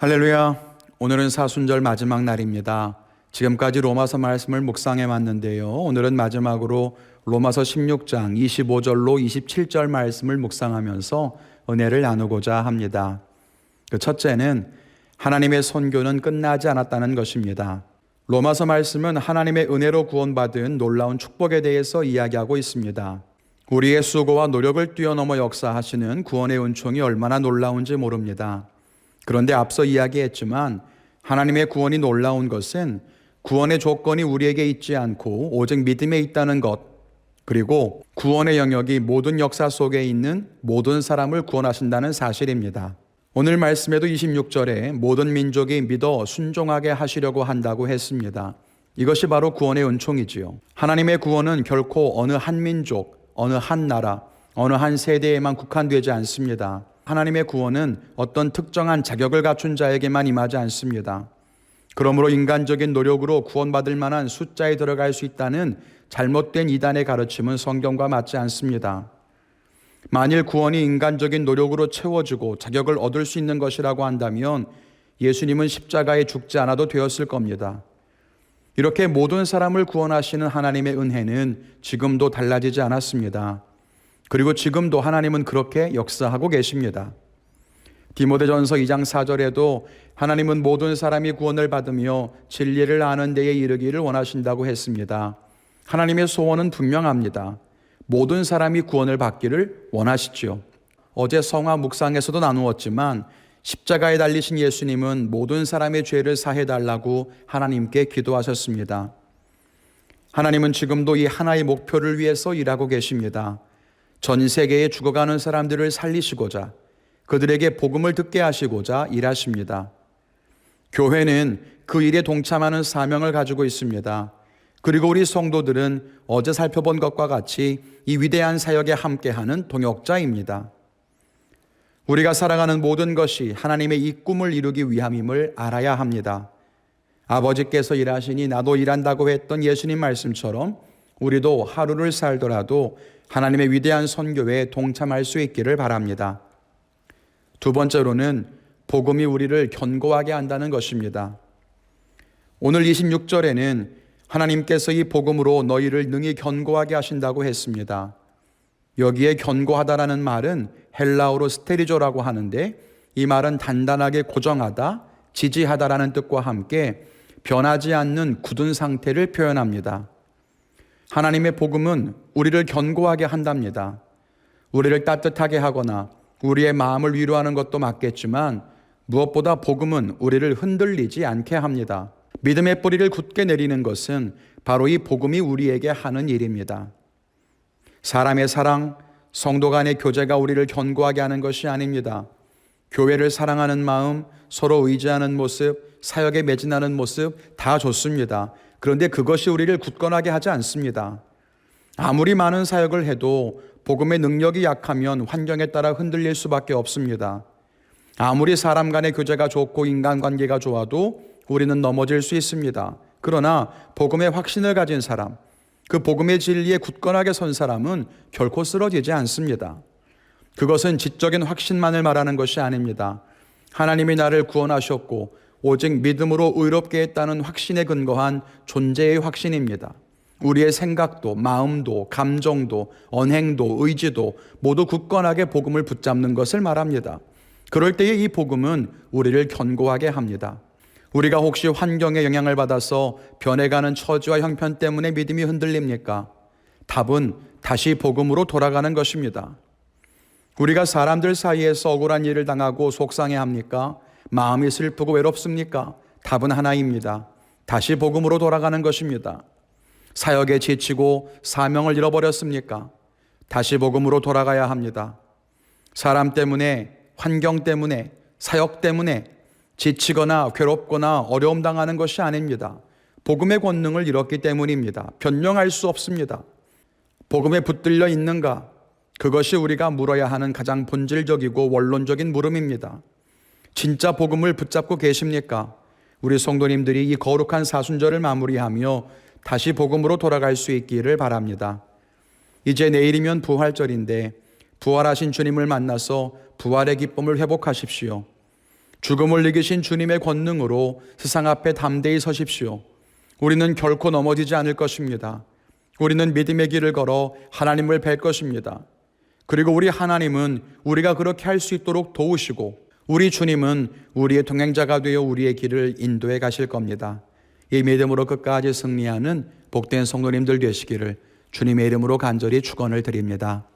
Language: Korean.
할렐루야. 오늘은 사순절 마지막 날입니다. 지금까지 로마서 말씀을 묵상해 왔는데요. 오늘은 마지막으로 로마서 16장 25절로 27절 말씀을 묵상하면서 은혜를 나누고자 합니다. 그 첫째는 하나님의 선교는 끝나지 않았다는 것입니다. 로마서 말씀은 하나님의 은혜로 구원받은 놀라운 축복에 대해서 이야기하고 있습니다. 우리의 수고와 노력을 뛰어넘어 역사하시는 구원의 은총이 얼마나 놀라운지 모릅니다. 그런데 앞서 이야기했지만 하나님의 구원이 놀라운 것은 구원의 조건이 우리에게 있지 않고 오직 믿음에 있다는 것, 그리고 구원의 영역이 모든 역사 속에 있는 모든 사람을 구원하신다는 사실입니다. 오늘 말씀에도 26절에 모든 민족이 믿어 순종하게 하시려고 한다고 했습니다. 이것이 바로 구원의 은총이지요. 하나님의 구원은 결코 어느 한 민족, 어느 한 나라, 어느 한 세대에만 국한되지 않습니다. 하나님의 구원은 어떤 특정한 자격을 갖춘 자에게만 임하지 않습니다. 그러므로 인간적인 노력으로 구원받을 만한 숫자에 들어갈 수 있다는 잘못된 이단의 가르침은 성경과 맞지 않습니다. 만일 구원이 인간적인 노력으로 채워지고 자격을 얻을 수 있는 것이라고 한다면 예수님은 십자가에 죽지 않아도 되었을 겁니다. 이렇게 모든 사람을 구원하시는 하나님의 은혜는 지금도 달라지지 않았습니다. 그리고 지금도 하나님은 그렇게 역사하고 계십니다. 디모데전서 2장 4절에도 하나님은 모든 사람이 구원을 받으며 진리를 아는 데에 이르기를 원하신다고 했습니다. 하나님의 소원은 분명합니다. 모든 사람이 구원을 받기를 원하시지요. 어제 성화 묵상에서도 나누었지만 십자가에 달리신 예수님은 모든 사람의 죄를 사해 달라고 하나님께 기도하셨습니다. 하나님은 지금도 이 하나의 목표를 위해서 일하고 계십니다. 전 세계에 죽어가는 사람들을 살리시고자 그들에게 복음을 듣게 하시고자 일하십니다. 교회는 그 일에 동참하는 사명을 가지고 있습니다. 그리고 우리 성도들은 어제 살펴본 것과 같이 이 위대한 사역에 함께하는 동역자입니다. 우리가 살아가는 모든 것이 하나님의 이 꿈을 이루기 위함임을 알아야 합니다. 아버지께서 일하시니 나도 일한다고 했던 예수님 말씀처럼 우리도 하루를 살더라도 하나님의 위대한 선교에 동참할 수 있기를 바랍니다. 두 번째로는 복음이 우리를 견고하게 한다는 것입니다. 오늘 26절에는 하나님께서 이 복음으로 너희를 능히 견고하게 하신다고 했습니다. 여기에 견고하다라는 말은 헬라어로 스테리조라고 하는데 이 말은 단단하게 고정하다, 지지하다라는 뜻과 함께 변하지 않는 굳은 상태를 표현합니다. 하나님의 복음은 우리를 견고하게 한답니다. 우리를 따뜻하게 하거나 우리의 마음을 위로하는 것도 맞겠지만 무엇보다 복음은 우리를 흔들리지 않게 합니다. 믿음의 뿌리를 굳게 내리는 것은 바로 이 복음이 우리에게 하는 일입니다. 사람의 사랑, 성도 간의 교제가 우리를 견고하게 하는 것이 아닙니다. 교회를 사랑하는 마음, 서로 의지하는 모습, 사역에 매진하는 모습 다 좋습니다. 그런데 그것이 우리를 굳건하게 하지 않습니다. 아무리 많은 사역을 해도 복음의 능력이 약하면 환경에 따라 흔들릴 수밖에 없습니다. 아무리 사람 간의 교제가 좋고 인간관계가 좋아도 우리는 넘어질 수 있습니다. 그러나 복음의 확신을 가진 사람, 그 복음의 진리에 굳건하게 선 사람은 결코 쓰러지지 않습니다. 그것은 지적인 확신만을 말하는 것이 아닙니다. 하나님이 나를 구원하셨고 오직 믿음으로 의롭게 했다는 확신에 근거한 존재의 확신입니다. 우리의 생각도, 마음도, 감정도, 언행도, 의지도 모두 굳건하게 복음을 붙잡는 것을 말합니다. 그럴 때에 이 복음은 우리를 견고하게 합니다. 우리가 혹시 환경의 영향을 받아서 변해가는 처지와 형편 때문에 믿음이 흔들립니까? 답은 다시 복음으로 돌아가는 것입니다. 우리가 사람들 사이에서 억울한 일을 당하고 속상해 합니까? 마음이 슬프고 외롭습니까? 답은 하나입니다. 다시 복음으로 돌아가는 것입니다. 사역에 지치고 사명을 잃어버렸습니까? 다시 복음으로 돌아가야 합니다. 사람 때문에, 환경 때문에, 사역 때문에 지치거나 괴롭거나 어려움 당하는 것이 아닙니다. 복음의 권능을 잃었기 때문입니다. 변명할 수 없습니다. 복음에 붙들려 있는가? 그것이 우리가 물어야 하는 가장 본질적이고 원론적인 물음입니다. 진짜 복음을 붙잡고 계십니까? 우리 성도님들이 이 거룩한 사순절을 마무리하며 다시 복음으로 돌아갈 수 있기를 바랍니다. 이제 내일이면 부활절인데 부활하신 주님을 만나서 부활의 기쁨을 회복하십시오. 죽음을 이기신 주님의 권능으로 세상 앞에 담대히 서십시오. 우리는 결코 넘어지지 않을 것입니다. 우리는 믿음의 길을 걸어 하나님을 뵐 것입니다. 그리고 우리 하나님은 우리가 그렇게 할 수 있도록 도우시고 우리 주님은 우리의 동행자가 되어 우리의 길을 인도해 가실 겁니다. 이 믿음으로 끝까지 승리하는 복된 성도님들 되시기를 주님의 이름으로 간절히 축원을 드립니다.